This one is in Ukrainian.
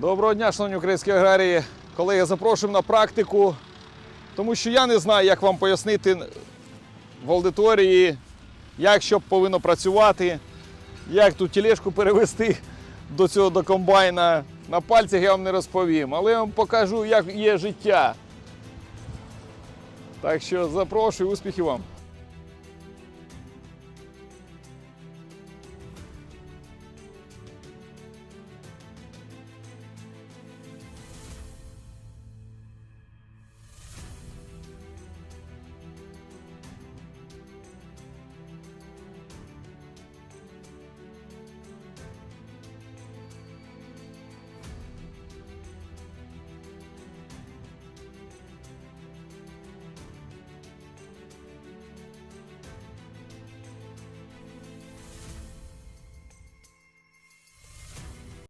Доброго дня, шановні українські аграрії. Колеги, запрошуємо на практику, тому що я не знаю, як вам пояснити в аудиторії, як що повинно працювати, як ту тілешку перевести до цього до комбайна. На пальцях я вам не розповім, але я вам покажу, як є життя. Так що запрошую, успіхів вам.